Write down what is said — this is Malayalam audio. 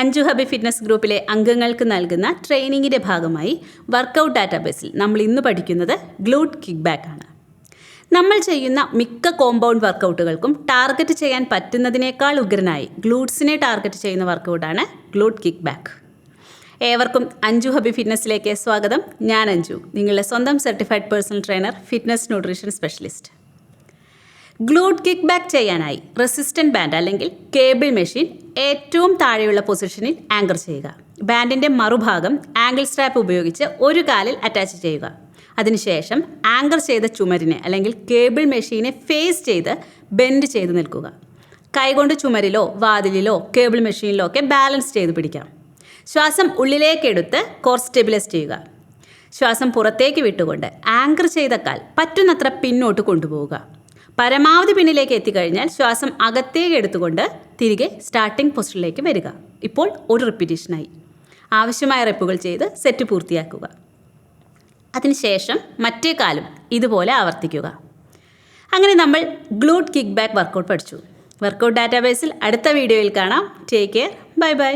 അഞ്ചു ഹബി ഫിറ്റ്നസ് ഗ്രൂപ്പിലെ അംഗങ്ങൾക്ക് നൽകുന്ന ട്രെയിനിങ്ങിന്റെ ഭാഗമായി വർക്കൗട്ട് ഡാറ്റാബേസിൽ നമ്മൾ ഇന്ന് പഠിക്കുന്നത് ഗ്ലൂട്ട് കിക്ക് ബാക്ക് ആണ്. നമ്മൾ ചെയ്യുന്ന മിക്ക കോമ്പൗണ്ട് വർക്കൗട്ടുകൾക്കും ടാർഗറ്റ് ചെയ്യാൻ പറ്റുന്നതിനേക്കാൾ ഉഗ്രനായി ഗ്ലൂട്ട്സിനെ ടാർഗറ്റ് ചെയ്യുന്ന വർക്കൗട്ടാണ് ഗ്ലൂട്ട് കിക്ക് ബാക്ക് ഏവർക്കും അഞ്ജു ഹബി ഫിറ്റ്നസ്സിലേക്ക് സ്വാഗതം. ഞാൻ അഞ്ജു നിങ്ങളുടെ സ്വന്തം certified personal trainer fitness nutrition specialist. Glute kick back ചെയ്യാനായി റെസിസ്റ്റന്റ് ബാൻഡ് അല്ലെങ്കിൽ കേബിൾ മെഷീൻ ഏറ്റവും താഴെയുള്ള പൊസിഷനിൽ ആങ്കർ ചെയ്യുക. ബാൻഡിന്റെ മറുഭാഗം ആംഗിൾ സ്ട്രാപ്പ് ഉപയോഗിച്ച് ഒരു കാലിൽ അറ്റാച്ച് ചെയ്യുക. അതിനുശേഷം ആങ്കർ ചെയ്ത ചുമരിനെ അല്ലെങ്കിൽ കേബിൾ മെഷീനെ ഫേസ് ചെയ്ത് ബെൻഡ് ചെയ്ത് നിൽക്കുക. കൈകൊണ്ട് ചുമരിലോ വാതിലിലോ കേബിൾ മെഷീനിലോ ഒക്കെ ബാലൻസ് ചെയ്ത് പിടിക്കാം. ശ്വാസം ഉള്ളിലേക്കെടുത്ത് കോർ സ്റ്റെബിലൈസ് ചെയ്യുക. ശ്വാസം പുറത്തേക്ക് വിട്ടുകൊണ്ട് ആങ്കർ ചെയ്ത കാൽ പറ്റുന്നത്ര പിന്നോട്ട് കൊണ്ടുപോവുക. പരമാവധി പിന്നിലേക്ക് എത്തിക്കഴിഞ്ഞാൽ ശ്വാസം അകത്തേക്ക് എടുത്തുകൊണ്ട് തിരികെ സ്റ്റാർട്ടിംഗ് പൊസിഷനിലേക്ക് വരിക. ഇപ്പോൾ ഒരു റിപ്പീറ്റേഷനായി ആവശ്യമായ റെപ്പുകൾ ചെയ്ത് സെറ്റ് പൂർത്തിയാക്കുക. അതിനുശേഷം മറ്റേ കാലും ഇതുപോലെ ആവർത്തിക്കുക. അങ്ങനെ നമ്മൾ ഗ്ലൂട്ട് കിക്ക് ബാക്ക് വർക്കൗട്ട് പഠിച്ചു വർക്കൗട്ട് ഡാറ്റാബേസിൽ അടുത്ത വീഡിയോയിൽ കാണാം. Take care bye bye